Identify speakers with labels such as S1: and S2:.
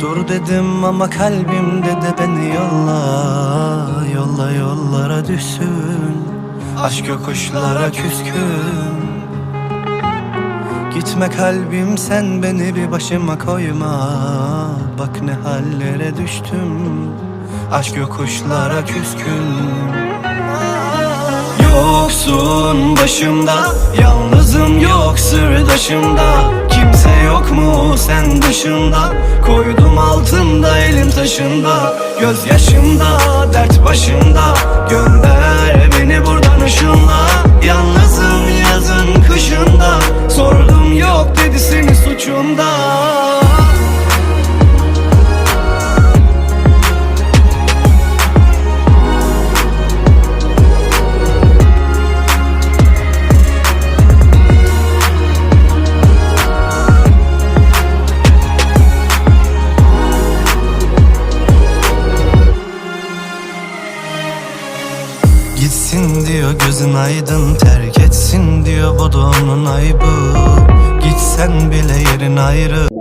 S1: Dur dedim ama kalbim dedi beni yolla Yolla yollara düşsün. Aşk yokuşlara küskün. Gitme kalbim sen beni bir başıma koyma. Bak ne hallere düştüm. Aşk yokuşlara küskün. Yoksun başımda Yalnızım yok sırdaşımda mu sen dışında? Koydum altında elim taşında. Göz yaşımda dert başımda Gönder beni buradan ışınla. Yalnızım yazın kışında. Sordum yok dedi senin suçunda Gitsin diyor gözün aydın terk etsin diyor bu da onun ayıbı. Gitsen bile yerin ayrı